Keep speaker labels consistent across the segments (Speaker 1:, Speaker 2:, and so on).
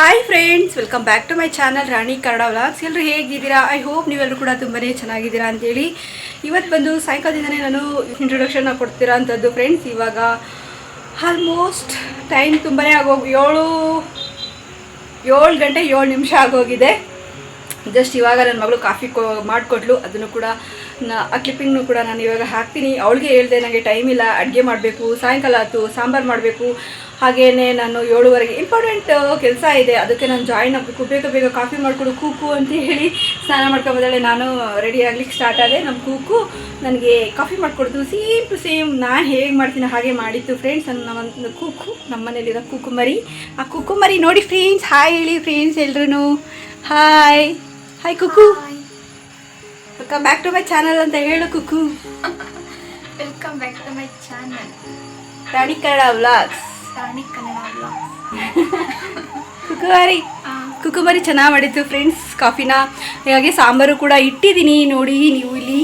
Speaker 1: Hi friends welcome back to my channel Rani Kannada vlogs ಎಲ್ಲರೂ ಹೇಗಿದ್ದೀರಾ? I hope ನೀವೆಲ್ಲರೂ ಕೂಡ ತುಂಬಾ ಚೆನ್ನಾಗಿದ್ದೀರಾ ಅಂತೇಳಿ. ಇವತ್ತು ಬಂದು ಸಾಯಂಕಾಲದಿಂದನೇ ನಾನು ಇಂಟ್ರೊಡಕ್ಷನ್ನ ಕೊಡ್ತೀರಾ ಅಂಥದ್ದು ಫ್ರೆಂಡ್ಸ್ ಇವಾಗ ಆಲ್ಮೋಸ್ಟ್ ಟೈಮ್ ತುಂಬಾ ಆಗೋಗಿ ಏಳು ಏಳು ಗಂಟೆ ಏಳು ನಿಮಿಷ ಆಗೋಗಿದೆ ಜಸ್ಟ್ ಇವಾಗ ನನ್ನ ಮಗಳು ಕಾಫಿ ಕೊ ಮಾಡಿಕೊಟ್ಲು. ಅದನ್ನು ಕೂಡ ಆ ಕ್ಲಿಪ್ಪಿಂಗ್ನು ಕೂಡ ನಾನು ಇವಾಗ ಹಾಕ್ತೀನಿ. ಅವಳಿಗೆ ಹೇಳಿದೆ ನನಗೆ ಟೈಮ್ ಇಲ್ಲ, ಅಡುಗೆ ಮಾಡಬೇಕು, ಸಾಯಂಕಾಲ ಆಯಿತು, ಸಾಂಬಾರು ಮಾಡಬೇಕು. ಹಾಗೇನೆ ನಾನು ಏಳುವರೆಗೆ ಇಂಪಾರ್ಟೆಂಟ್ ಕೆಲಸ ಇದೆ. ಅದಕ್ಕೆ ನಾನು ಜಾಯಿನ್ ಆಗಬೇಕು. ಬೇಗ ಬೇಗ ಕಾಫಿ ಮಾಡಿಕೊಡು ಕೂಕು ಅಂತ ಹೇಳಿ ಸ್ನಾನ ಮಾಡ್ಕೊಂಬಂದಾಳೆ ನಾನು ರೆಡಿ ಆಗ್ಲಿಕ್ಕೆ ಸ್ಟಾರ್ಟ್ ಆದೆ. ನಮ್ಮ ಕೂಕು ನನಗೆ ಕಾಫಿ ಮಾಡಿಕೊಡ್ತು ಸೇಮ್ ಟು ಸೇಮ್ ನಾನು ಹೇಗೆ ಮಾಡ್ತೀನಿ ಹಾಗೆ ಮಾಡಿತ್ತು ಫ್ರೆಂಡ್ಸ್ ನನ್ನ ಒಂದು ಕೂಕು ನಮ್ಮ ಮನೇಲಿರೋ ಕೂಕು ಮರಿ ಆ ಕೂಕು ಮರಿ ನೋಡಿ ಫ್ರೆಂಡ್ಸ್ ಹಾಯ್ ಹೇಳಿ ಫ್ರೆಂಡ್ಸ್ ಎಲ್ರೂ hi hi Kuku. Welcome back to my channel ಅಂತ ಹೇಳು Kuku.
Speaker 2: Welcome back to my channel
Speaker 1: Rani Kannada vlogs
Speaker 2: Kannada.
Speaker 1: ಕುಕುಮಾರಿ ಕುಕುಮಾರಿ ಚೆನ್ನಾಗಿ ಮಾಡಿತ್ತು ಫ್ರೆಂಡ್ಸ್ ಕಾಫಿನ. ಹಾಗೆ ಸಾಂಬಾರು ಕೂಡ ಇಟ್ಟಿದ್ದೀನಿ. ನೋಡಿ ನೀವು ಇಲ್ಲಿ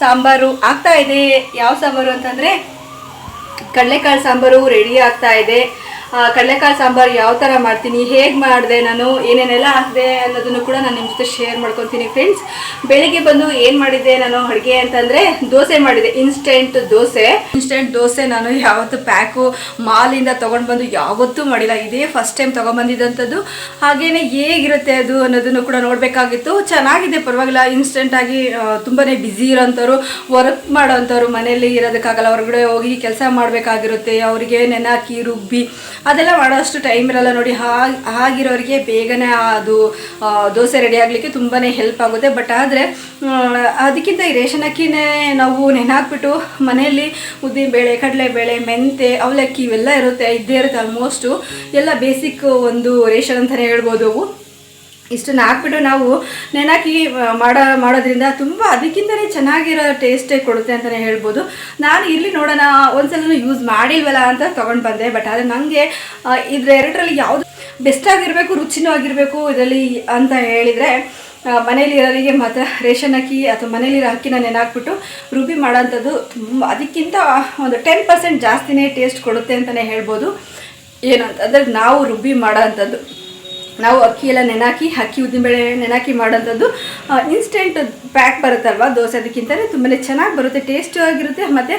Speaker 1: ಸಾಂಬಾರು ಆಗ್ತಾ ಇದೆ. ಯಾವ ಸಾಂಬಾರು ಅಂತಂದರೆ ಕಡಲೆಕಾಳು ಸಾಂಬಾರು ರೆಡಿ ಆಗ್ತಾ ಇದೆ. ಕಡಲೆಕಾಳು ಸಾಂಬಾರು ಯಾವ ಥರ ಮಾಡ್ತೀನಿ, ಹೇಗೆ ಮಾಡಿದೆ ನಾನು, ಏನೇನೆಲ್ಲ ಹಾಕಿದೆ ಅನ್ನೋದನ್ನು ಕೂಡ ನಾನು ನಿಮ್ಮ ಜೊತೆ ಶೇರ್ ಮಾಡ್ಕೊತೀನಿ ಫ್ರೆಂಡ್ಸ್ ಬೆಳಿಗ್ಗೆ ಬಂದು ಏನು ಮಾಡಿದ್ದೆ ನಾನು ಅಡುಗೆ ಅಂತಂದರೆ ದೋಸೆ ಮಾಡಿದೆ ಇನ್ಸ್ಟೆಂಟ್ ದೋಸೆ. ಇನ್ಸ್ಟೆಂಟ್ ದೋಸೆ ನಾನು ಯಾವತ್ತು ಪ್ಯಾಕು ಮಾಲಿಂದ ತೊಗೊಂಡು ಬಂದು ಯಾವತ್ತೂ ಮಾಡಿಲ್ಲ. ಇದೇ ಫಸ್ಟ್ ಟೈಮ್ ತೊಗೊಂಬಂದಿದ್ದಂಥದ್ದು ಹಾಗೇನೆ ಹೇಗಿರುತ್ತೆ ಅದು ಅನ್ನೋದನ್ನು ಕೂಡ ನೋಡಬೇಕಾಗಿತ್ತು. ಚೆನ್ನಾಗಿದೆ, ಪರವಾಗಿಲ್ಲ. ಇನ್ಸ್ಟೆಂಟಾಗಿ ತುಂಬಾ ಬ್ಯುಸಿ ಇರೋಂಥವ್ರು ವರ್ಕ್ ಮಾಡೋಂಥವ್ರು ಮನೆಯಲ್ಲಿ ಇರೋದಕ್ಕಾಗಲ್ಲ. ಹೊರಗಡೆ ಹೋಗಿ ಕೆಲಸ ಮಾಡಬೇಕಾಗಿರುತ್ತೆ. ಅವರಿಗೆ ನೆನಾಕಿ ರುಬ್ಬಿ ಅದೆಲ್ಲ ಮಾಡೋಷ್ಟು ಟೈಮ್ ಇರಲ್ಲ ನೋಡಿ. ಹಾಗೆ ಆಗಿರೋರಿಗೆ ಬೇಗನೆ ಅದು ದೋಸೆ ರೆಡಿ ಆಗಲಿಕ್ಕೆ ತುಂಬಾ ಹೆಲ್ಪ್ ಆಗುತ್ತೆ. ಬಟ್ ಆದರೆ ಅದಕ್ಕಿಂತ ಈ ರೇಷನ್ ಅಕ್ಕಿನೇ ನಾವು ನೆನೆಹಾಕ್ಬಿಟ್ಟು ಮನೆಯಲ್ಲಿ ಉದ್ದಿನಬೇಳೆ ಕಡಲೆಬೇಳೆ ಮೆಂತೆ, ಅವಲಕ್ಕಿ ಇವೆಲ್ಲ ಇರುತ್ತೆ. ಇದ್ದೇ ಇರುತ್ತೆ ಆಲ್ಮೋಸ್ಟು ಎಲ್ಲ ಬೇಸಿಕ್ ಒಂದು ರೇಷನ್ ಅಂತಲೇ ಹೇಳ್ಬೋದು ಅವು. ಇಷ್ಟನ್ನ ಹಾಕ್ಬಿಟ್ಟು ನಾವು ನೆನಾಕಿ ಮಾಡೋ, ಮಾಡೋದ್ರಿಂದ ತುಂಬ ಅದಕ್ಕಿಂತಲೇ ಚೆನ್ನಾಗಿರೋ ಟೇಸ್ಟೇ ಕೊಡುತ್ತೆ ಅಂತಲೇ ಹೇಳ್ಬೋದು. ನಾನು ಇಲ್ಲಿ ನೋಡೋಣ ಒಂದ್ಸಲ ಯೂಸ್ ಮಾಡಿಲ್ವಲ್ಲ ಅಂತ ತೊಗೊಂಡು ಬಂದೆ ಬಟ್ ಆದರೆ ನನಗೆ ಇದ್ರ ಎರಡರಲ್ಲಿ ಯಾವುದು ಬೆಸ್ಟ್ ಆಗಿರಬೇಕು, ರುಚಿನೂ ಆಗಿರಬೇಕು ಇದರಲ್ಲಿ ಅಂತ ಹೇಳಿದರೆ ಮನೇಲಿರೋರಿಗೆ ಮಾತ್ರ ರೇಷನ್ ಅಕ್ಕಿ ಅಥವಾ ಮನೇಲಿರೋ ಅಕ್ಕಿನ ನೆನಾಕ್ಬಿಟ್ಟು ರುಬ್ಬಿ ಮಾಡೋಂಥದ್ದು ತುಂಬ, ಅದಕ್ಕಿಂತ ಒಂದು ಟೆನ್ ಪರ್ಸೆಂಟ್ ಜಾಸ್ತಿನೇ ಟೇಸ್ಟ್ ಕೊಡುತ್ತೆ ಅಂತಲೇ ಹೇಳ್ಬೋದು. ಏನು ಅಂತಂದರೆ ನಾವು ರುಬ್ಬಿ ಮಾಡೋ ಅಂಥದ್ದು ನಾವು ಅಕ್ಕಿ ಎಲ್ಲ ನೆನಾಕಿ, ಅಕ್ಕಿ ಉದ್ದಿನಬೇಳೆ ನೆನಾಕಿ ಮಾಡೋಂಥದ್ದು ಇನ್ಸ್ಟೆಂಟ್ ಪ್ಯಾಕ್ ಬರುತ್ತಲ್ವ ದೋಸೆ ಅದಕ್ಕಿಂತಲೇ ತುಂಬಾ ಚೆನ್ನಾಗಿ ಬರುತ್ತೆ ಟೇಸ್ಟು ಆಗಿರುತ್ತೆ, ಮತ್ತು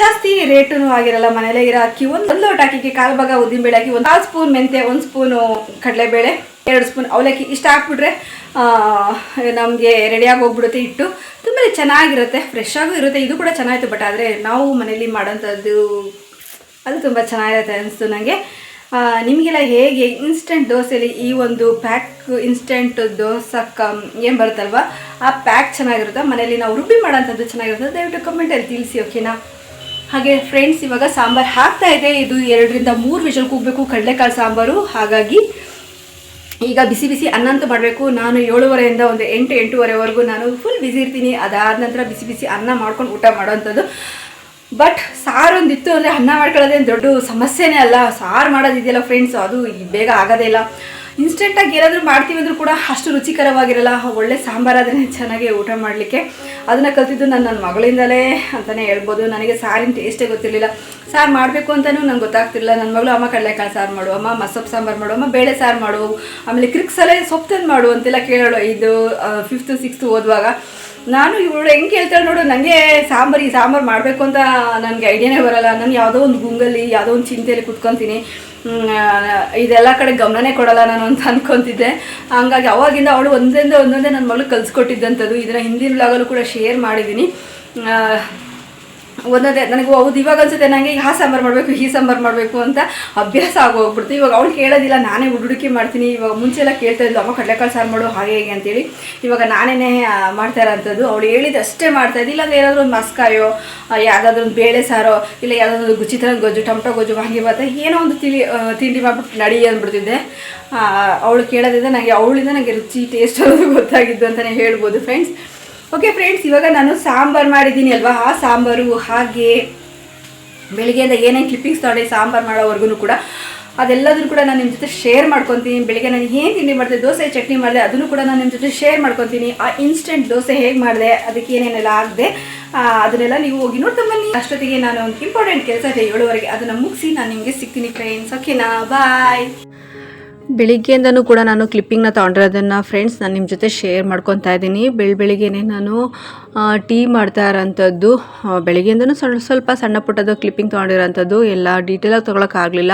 Speaker 1: ಜಾಸ್ತಿ ರೇಟೂ ಆಗಿರಲ್ಲ ಮನೇಲೇ ಇರೋ ಅಕ್ಕಿ. ಒಂದು ಒಂದು ಲೋಟ ಅಕ್ಕಿಗೆ ಕಾಲು ಭಾಗ ಉದ್ದಿನಬೇಳೆ ಹಾಕಿ ಒಂದು ಕಾಲು ಸ್ಪೂನ್ ಮೆಂತೆ ಒಂದು ಸ್ಪೂನು ಕಡಲೆಬೇಳೆ, ಎರಡು ಸ್ಪೂನ್ ಅವಲಕ್ಕಿ ಇಷ್ಟು ಹಾಕ್ಬಿಟ್ರೆ ನಮಗೆ ರೆಡಿಯಾಗಿ ಹೋಗ್ಬಿಡುತ್ತೆ ಇಟ್ಟು ತುಂಬಾ ಚೆನ್ನಾಗಿರುತ್ತೆ ಫ್ರೆಶ್ ಇರುತ್ತೆ, ಇದು ಕೂಡ ಚೆನ್ನಾಗಿತ್ತು ಬಟ್ ಆದರೆ ನಾವು ಮನೇಲಿ ಮಾಡೋಂಥದ್ದು ಅದು ತುಂಬ ಚೆನ್ನಾಗಿರುತ್ತೆ ಅನಿಸ್ತು ನನಗೆ ನಿಮಗೆಲ್ಲ ಹೇಗೆ ಇನ್ಸ್ಟೆಂಟ್ ದೋಸೆಯಲ್ಲಿ ಈ ಒಂದು ಪ್ಯಾಕ್ ಇನ್ಸ್ಟೆಂಟ್ ದೋಸಕ್ಕ ಏನು ಬರುತ್ತಲ್ವ? ಆ ಪ್ಯಾಕ್ ಚೆನ್ನಾಗಿರುತ್ತೆ? ಮನೇಲಿ ನಾವು ರುಬ್ಬಿ ಮಾಡೋಂಥದ್ದು ಚೆನ್ನಾಗಿರುತ್ತೆ? ದಯವಿಟ್ಟು ಕಮೆಂಟಲ್ಲಿ ತಿಳಿಸಿ ಓಕೆನಾ ಹಾಗೆ ಫ್ರೆಂಡ್ಸ್ ಇವಾಗ ಸಾಂಬಾರು ಹಾಕ್ತಾ ಇದೆ. ಇದು ಎರಡರಿಂದ ಮೂರು ವಿಷಲ್ ಕೂಗಬೇಕು, ಕಡಲೆಕಾಳು ಸಾಂಬಾರು. ಹಾಗಾಗಿ ಈಗ ಬಿಸಿ ಬಿಸಿ ಅನ್ನಂತೂ ಮಾಡಬೇಕು. ನಾನು ಏಳುವರೆಯಿಂದ ಒಂದು ಎಂಟು, ಎಂಟೂವರೆವರೆಗೂ ನಾನು ಫುಲ್ ಬಿಸಿ ಇರ್ತೀನಿ. ಅದಾದ ನಂತರ ಬಿಸಿ ಬಿಸಿ ಅನ್ನ ಮಾಡ್ಕೊಂಡು ಊಟ ಮಾಡೋವಂಥದ್ದು. ಬಟ್ ಸಾರು ಒಂದಿತ್ತು ಅಂದರೆ ಅನ್ನ ಮಾಡ್ಕೊಳ್ಳೋದೇನು ದೊಡ್ಡ ಸಮಸ್ಯೆನೇ ಅಲ್ಲ. ಸಾರು ಮಾಡೋದಿದೆಯಲ್ಲ ಫ್ರೆಂಡ್ಸ್ ಅದು ಬೇಗ ಆಗೋದೇ ಇಲ್ಲ. ಇನ್ಸ್ಟೆಂಟಾಗಿ ಏನಾದರೂ ಮಾಡ್ತೀವಿ ಅಂದರೂ ಕೂಡ ಅಷ್ಟು ರುಚಿಕರವಾಗಿರಲ್ಲ. ಒಳ್ಳೆ ಸಾಂಬಾರಾದ್ರೆ ಚೆನ್ನಾಗಿ ಊಟ ಮಾಡಲಿಕ್ಕೆ. ಅದನ್ನು ಕಲ್ತಿದ್ದು ನಾನು ನನ್ನ ಮಗಳಿಂದಲೇ ಅಂತಲೇ ಹೇಳ್ಬೋದು. ನನಗೆ ಸಾರಿನ ಟೇಸ್ಟೇ ಗೊತ್ತಿರಲಿಲ್ಲ. ಸಾರು ಮಾಡಬೇಕು ಅಂತಲೂ ನಂಗೆ ಗೊತ್ತಾಗ್ತಿರಲಿಲ್ಲ. ನನ್ನ ಮಗಳು, ಅಮ್ಮ, ಕಡಲೆಕಾಳು ಸಾರು ಮಾಡು. ಅಮ್ಮ ಮಸೊಪ್ಪು ಸಾಂಬಾರು ಮಾಡು. ಅಮ್ಮ, ಬೇಳೆ ಸಾರು ಮಾಡು. ಆಮೇಲೆ ಕ್ರಿಕ್ಸಲ್ಲೇ ಸೊಪ್ಪು ತಂದು ಮಾಡು ಅಂತೆಲ್ಲ ಕೇಳೋಳು ಇದು ಫಿಫ್ತು ಸಿಕ್ಸ್ತು ಓದುವಾಗ. ನಾನು ಇವಳು ಹೆಂಗೆ ಕೇಳ್ತಾಳೆ ನೋಡು ನನಗೆ ಸಾಂಬಾರು, ಈ ಸಾಂಬಾರು ಮಾಡಬೇಕು ಅಂತ ನನಗೆ ಐಡಿಯಾನೇ ಬರಲ್ಲ. ನಾನು ಯಾವುದೋ ಒಂದು ಗುಂಗಲ್ಲಿ ಯಾವುದೋ ಒಂದು ಚಿಂತೆಯಲ್ಲಿ ಕುತ್ಕೊತೀನಿ. ಇದೆಲ್ಲ ಕಡೆ ಗಮನನೇ ಕೊಡಲ್ಲ ನಾನು ಅಂತ ಅನ್ಕೊತಿದ್ದೆ. ಹಂಗಾಗಿ ಅವಾಗಿಂದ ಅವಳು ಒಂದೊಂದೇ ಒಂದೊಂದೇ ನನ್ನ ಮಗಳು ಕಲಿಸ್ಕೊಟ್ಟಿದ್ದಂಥದ್ದು. ಇದನ್ನು ಹಿಂದಿನ ಬ್ಲಾಗಲ್ಲೂ ಕೂಡ ಶೇರ್ ಮಾಡಿದ್ದೀನಿ. ಒಂದೊಂದೇ, ನನಗೆ ಹೌದು, ಇವಾಗ ಅನ್ಸುತ್ತೆ ನನಗೆ ಆ ಸಾಂಬಾರು ಮಾಡಬೇಕು ಈ ಸಾಂಬಾರು ಮಾಡಬೇಕು ಅಂತ ಅಭ್ಯಾಸ ಆಗೋಗ್ಬಿಡ್ತು. ಇವಾಗ ಅವ್ಳು ಕೇಳೋದಿಲ್ಲ, ನಾನೇ ಹುಡುಕಿ ಮಾಡ್ತೀನಿ. ಇವಾಗ ಮುಂಚೆ ಎಲ್ಲ ಕೇಳ್ತಾ ಇದ್ಲು, ಅಮ್ಮ, ಕಡಲೆಕಾಳು ಸಾರು ಮಾಡು, ಹಾಗೆ ಹೇಗೆ ಅಂತೇಳಿ. ಇವಾಗ ನಾನೇ ಮಾಡ್ತಾ ಇರೋಂಥದ್ದು. ಅವಳು ಹೇಳಿದಷ್ಟೇ ಮಾಡ್ತಾ ಇದ್ದಿಲ್ಲ ಅಂದರೆ ಏನಾದರೂ ಒಂದು ಮಸ್ಕಾಯೋ ಯಾವುದಾದ್ರೂ ಒಂದು ಬೇಳೆ ಸಾರೋ, ಇಲ್ಲ ಯಾವುದಾದ್ರೂ ಒಂದು ಗೊಜ್ಜು, ಟೊಮಟೊ ಗೊಜ್ಜು ವಾಂಗಿಭಾತ ಏನೋ ಒಂದು ತಿಳಿ ತಿಂಡಿ ಮಾಡ್ಬಿಟ್ಟು ನಡಿ ಅಂದ್ಬಿಡ್ತಿದ್ದೆ. ಅವಳು ಕೇಳೋದ್ರಿಂದ ನನಗೆ ಅವಳಿಂದ ನನಗೆ ರುಚಿ ಟೇಸ್ಟ್ ಅನ್ನೋದು ಗೊತ್ತಾಗಿದ್ದು ಅಂತಲೇ ಹೇಳ್ಬೋದು ಫ್ರೆಂಡ್ಸ್ ಓಕೆ ಫ್ರೆಂಡ್ಸ್ ಇವಾಗ ನಾನು ಸಾಂಬಾರು ಮಾಡಿದ್ದೀನಿ ಅಲ್ವಾ? ಆ ಸಾಂಬಾರು, ಹಾಗೆ ಬೆಳಿಗ್ಗೆಯಿಂದ ಏನೇನು ಕ್ಲಿಪ್ಪಿಂಗ್ಸ್ ತೊಗೊಂಡೆ, ಸಾಂಬಾರು ಮಾಡೋವರೆಗೂ ಕೂಡ ಅದೆಲ್ಲದನ್ನು ಕೂಡ ನಾನು ನಿಮ್ಮ ಜೊತೆ ಶೇರ್ ಮಾಡ್ಕೊತೀನಿ. ಬೆಳಿಗ್ಗೆ ನಾನು ಏನು ತಿಂಡಿ ಮಾಡಿದೆ, ದೋಸೆ, ಚಟ್ನಿ ಮಾಡಿದೆ, ಅದನ್ನು ಕೂಡ ನಾನು ನಿಮ್ಮ ಜೊತೆ ಶೇರ್ ಮಾಡ್ಕೊತೀನಿ. ಆ ಇನ್ಸ್ಟೆಂಟ್ ದೋಸೆ ಹೇಗೆ ಮಾಡಿದೆ, ಅದಕ್ಕೆ ಏನೇನೆಲ್ಲ ಆಗದೆ ಅದನ್ನೆಲ್ಲ ನೀವು ಹೋಗಿ ನೋಡ್ತಾ ಬನ್ನಿ. ಅಷ್ಟೊತ್ತಿಗೆ ನಾನು ಒಂದು ಇಂಪಾರ್ಟೆಂಟ್ ಕೆಲಸ ಇದೆ ಏಳುವರೆಗೆ. ಅದನ್ನು ಮುಗಿಸಿ ನಾನು ನಿಮಗೆ ಸಿಗ್ತೀನಿ ಫ್ರೆಂಡ್ಸ್ ಓಕೆನಾ ಬಾಯ್ ಬೆಳಿಗ್ಗೆಯಿಂದನೂ ಕೂಡ ನಾನು ಕ್ಲಿಪ್ಪಿಂಗ್ನ ತೊಗೊಂಡಿರೋದನ್ನು ಫ್ರೆಂಡ್ಸ್ ನಾನು ನಿಮ್ಮ ಜೊತೆ ಶೇರ್ ಮಾಡ್ಕೊತಾ ಇದ್ದೀನಿ. ಬೆಳ ಬೆಳಿಗ್ಗೆನೇ ನಾನು ಟೀ ಮಾಡ್ತಾ ಇರೋಂಥದ್ದು. ಬೆಳಿಗ್ಗೆಯಿಂದನೂ ಸ್ವಲ್ಪ ಸ್ವಲ್ಪ ಸಣ್ಣ ಪುಟ್ಟದ್ದು ಕ್ಲಿಪ್ಪಿಂಗ್ ತೊಗೊಂಡಿರೋಂಥದ್ದು. ಎಲ್ಲ ಡೀಟೇಲಾಗಿ ತೊಗೊಳಕ್ಕಾಗಲಿಲ್ಲ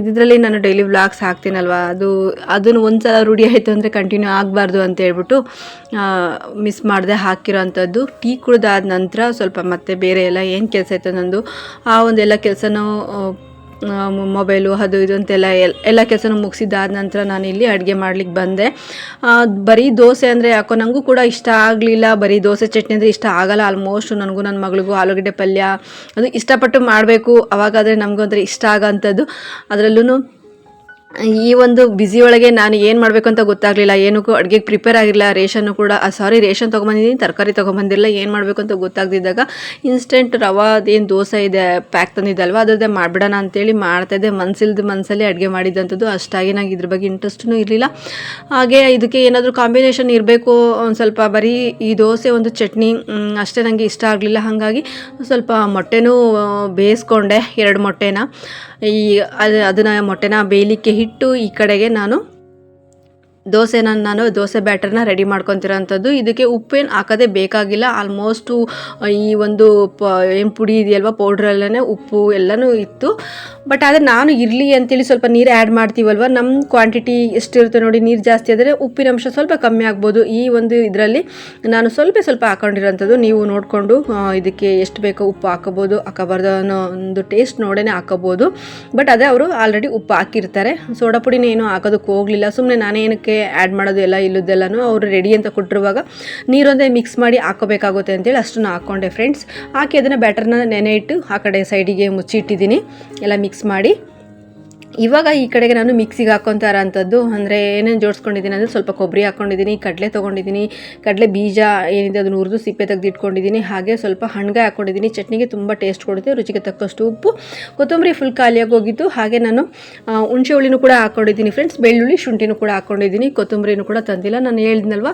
Speaker 1: ಇದ್ರಲ್ಲಿ ನಾನು ಡೈಲಿ ವ್ಲಾಗ್ಸ್ ಹಾಕ್ತೀನಲ್ವ? ಅದು, ಅದನ್ನು ಒಂದು ಸಲ ರೂಢಿ ಆಯಿತು ಅಂದರೆ ಕಂಟಿನ್ಯೂ ಆಗಬಾರ್ದು ಅಂತ ಹೇಳ್ಬಿಟ್ಟು ಮಿಸ್ ಮಾಡದೆ ಹಾಕಿರೋಂಥದ್ದು. ಟೀ ಕುಡ್ದಾದ ನಂತರ ಸ್ವಲ್ಪ ಮತ್ತೆ ಬೇರೆ ಎಲ್ಲ ಏನು ಕೆಲಸ ಇತ್ತು ನಂದು? ಆ ಒಂದೆಲ್ಲ ಕೆಲಸನೂ ಮೊಬೈಲು ಅದು ಇದು ಅಂತೆಲ್ಲ ಎಲ್, ಎಲ್ಲ ಕೆಲಸನೂ ಮುಗಿಸಿದ್ದಾದ ನಂತರ ನಾನು ಇಲ್ಲಿ ಅಡುಗೆ ಮಾಡ್ಲಿಕ್ಕೆ ಬಂದೆ. ಬರೀ ದೋಸೆ ಅಂದರೆ ಯಾಕೋ ನನಗೂ ಕೂಡ ಇಷ್ಟ ಆಗಲಿಲ್ಲ. ಬರೀ ದೋಸೆ ಚಟ್ನಿ ಅಂದರೆ ಇಷ್ಟ ಆಗಲ್ಲ. ಆಲ್ಮೋಸ್ಟ್ ನನಗೂ ನನ್ನ ಮಗಳಿಗೂ ಆಲೂಗಡ್ಡೆ ಪಲ್ಯ ಅದು ಇಷ್ಟಪಟ್ಟು ಮಾಡಬೇಕು. ಅವಾಗಾದರೆ ನಮಗೂ ಅಂದರೆ ಇಷ್ಟ ಆಗೋಂಥದ್ದು ಅದರಲ್ಲೂ ಈ ಒಂದು ಬ್ಯುಸಿ ಒಳಗೆ ನಾನು ಏನು ಮಾಡಬೇಕು ಅಂತ ಗೊತ್ತಾಗಲಿಲ್ಲ. ಏನಕ್ಕೂ ಅಡುಗೆಗೆ ಪ್ರಿಪೇರ್ ಆಗಿರಲಿಲ್ಲ. ರೇಷನ್ನು ಕೂಡ ಸಾರಿ ರೇಷನ್ ತೊಗೊಂಬಂದಿದ್ದೀನಿ, ತರಕಾರಿ ತೊಗೊಂಬಂದಿರಲಿಲ್ಲ. ಏನು ಮಾಡಬೇಕು ಅಂತ ಗೊತ್ತಾಗದಿದ್ದಾಗ ಇನ್ಸ್ಟೆಂಟ್ ರವಾ, ಅದೇನು ದೋಸೆ ಇದೆ ಪ್ಯಾಕ್ ತಂದಿದ್ದಲ್ವ? ಅದರದ್ದೇ ಮಾಡಿಬಿಡೋಣ ಅಂತೇಳಿ ಮಾಡ್ತಾಯಿದ್ದೆ ಮನಸ್ಸಿಲ್ದ ಮನಸ್ಸಲ್ಲಿ ಅಡುಗೆ ಮಾಡಿದ್ದಂಥದ್ದು ಅಷ್ಟಾಗಿ ನಂಗೆ ಇದ್ರ ಬಗ್ಗೆ ಇಂಟ್ರೆಸ್ಟೂ ಇರಲಿಲ್ಲ. ಹಾಗೆ ಇದಕ್ಕೆ ಏನಾದರೂ ಕಾಂಬಿನೇಷನ್ ಇರಬೇಕು. ಒಂದು ಸ್ವಲ್ಪ ಬರೀ ಈ ದೋಸೆ, ಒಂದು ಚಟ್ನಿ ಅಷ್ಟೇ ನನಗೆ ಇಷ್ಟ ಆಗಲಿಲ್ಲ. ಹಾಗಾಗಿ ಸ್ವಲ್ಪ ಮೊಟ್ಟೆನೂ ಬೇಯಿಸ್ಕೊಂಡೆ. ಎರಡು ಮೊಟ್ಟೆನ. ಈ ಅದು ಅದನ್ನು ಮೊಟ್ಟೆನ ಬೇಯಲಿಕ್ಕೆ ಇಟ್ಟು ಈ ಕಡೆಗೆ ನಾನು ದೋಸೆನ ನಾನು ದೋಸೆ ಬ್ಯಾಟರ್ನ ರೆಡಿ ಮಾಡ್ಕೊತಿರೋಂಥದ್ದು. ಇದಕ್ಕೆ ಉಪ್ಪೇನು ಹಾಕೋದೇ ಬೇಕಾಗಿಲ್ಲ. ಆಲ್ಮೋಸ್ಟು ಈ ಒಂದು ಪ ಏನು ಪುಡಿ ಇದೆಯಲ್ವ ಪೌಡ್ರಲ್ಲೇ ಉಪ್ಪು ಎಲ್ಲನೂ ಇತ್ತು. ಬಟ್ ಆದರೆ ನಾನು ಇರಲಿ ಅಂತೇಳಿ ಸ್ವಲ್ಪ ನೀರು ಆ್ಯಡ್ ಮಾಡ್ತೀವಲ್ವ? ನಮ್ಮ ಕ್ವಾಂಟಿಟಿ ಎಷ್ಟಿರುತ್ತೆ ನೋಡಿ, ನೀರು ಜಾಸ್ತಿ ಆದರೆ ಉಪ್ಪಿನ ಅಂಶ ಸ್ವಲ್ಪ ಕಮ್ಮಿ ಆಗ್ಬೋದು. ಈ ಒಂದು ಇದರಲ್ಲಿ ನಾನು ಸ್ವಲ್ಪ ಸ್ವಲ್ಪ ಹಾಕೊಂಡಿರೋಂಥದ್ದು. ನೀವು ನೋಡಿಕೊಂಡು ಇದಕ್ಕೆ ಎಷ್ಟು ಬೇಕೋ ಉಪ್ಪು ಹಾಕೋಬೋದು. ಹಾಕೋಬಾರ್ದು ಅನ್ನೋ ಒಂದು ಟೇಸ್ಟ್ ನೋಡೇ ಹಾಕೋಬೋದು. ಬಟ್ ಅದೇ ಅವರು ಆಲ್ರೆಡಿ ಉಪ್ಪು ಹಾಕಿರ್ತಾರೆ. ಸೋಡಾ ಪುಡಿನ ಏನು ಹಾಕೋದಕ್ಕೆ ಹೋಗಲಿಲ್ಲ. ಸುಮ್ಮನೆ ನಾನೇನಕ್ಕೆ ಆ್ಯಡ್ ಮಾಡೋದು ಎಲ್ಲ ಇಲ್ಲದೆಲ್ಲನೂ ಅವರು ರೆಡಿ ಅಂತ ಕೊಟ್ಟಿರುವಾಗ ನೀರೊಂದೇ ಮಿಕ್ಸ್ ಮಾಡಿ ಹಾಕೋಬೇಕಾಗುತ್ತೆ ಅಂತೇಳಿ ಅಷ್ಟನ್ನು ಹಾಕ್ಕೊಂಡೆ ಫ್ರೆಂಡ್ಸ್ ಹಾಕಿ ಅದನ್ನು ಬ್ಯಾಟರ್ನ ನೆನೆ ಇಟ್ಟು ಆ ಕಡೆ ಸೈಡಿಗೆ ಮುಚ್ಚಿಟ್ಟಿದ್ದೀನಿ ಎಲ್ಲ ಮಿಕ್ಸ್ ಮಾಡಿ ಇವಾಗ ಈ ಕಡೆಗೆ ನಾನು ಮಿಕ್ಸಿಗೆ ಹಾಕ್ಕೊತಾ ಅಂಥದ್ದು ಅಂದರೆ ಏನೇನು ಜೋಡಿಸ್ಕೊಂಡಿದ್ದೀನಿ ಅಂದರೆ ಸ್ವಲ್ಪ ಕೊಬ್ಬರಿ ಹಾಕ್ಕೊಂಡಿದ್ದೀನಿ ಕಡಲೆ ತೊಗೊಂಡಿದ್ದೀನಿ, ಕಡಲೆ ಬೀಜ ಏನಿದೆ ಅದನ್ನು ಹುರಿದು ಸಿಪ್ಪೆ ತೆಗೆದು ಇಟ್ಕೊಂಡಿದ್ದೀನಿ, ಹಾಗೆ ಸ್ವಲ್ಪ ಹಣ್ಗಾಯಿ ಹಾಕ್ಕೊಂಡಿದ್ದೀನಿ ಚಟ್ನಿಗೆ ತುಂಬ ಟೇಸ್ಟ್ ಕೊಡುತ್ತೆ, ರುಚಿಗೆ ತಕ್ಕಷ್ಟು ಉಪ್ಪು. ಕೊತ್ತಂಬರಿ ಫುಲ್ ಖಾಲಿಯಾಗಿ ಹೋಗಿತ್ತು, ಹಾಗೆ ನಾನು ಹುಣಸೆ ಹುಳಿನೂ ಕೂಡ ಹಾಕ್ಕೊಂಡಿದ್ದೀನಿ ಫ್ರೆಂಡ್ಸ್ ಬೆಳ್ಳುಳ್ಳಿ ಶುಂಠಿನೂ ಕೂಡ ಹಾಕ್ಕೊಂಡಿದ್ದೀನಿ ಕೊತ್ತಂಬರಿನೂ ಕೂಡ ತಂದಿಲ್ಲ. ನಾನು ಹೇಳಿದ್ನಲ್ವ,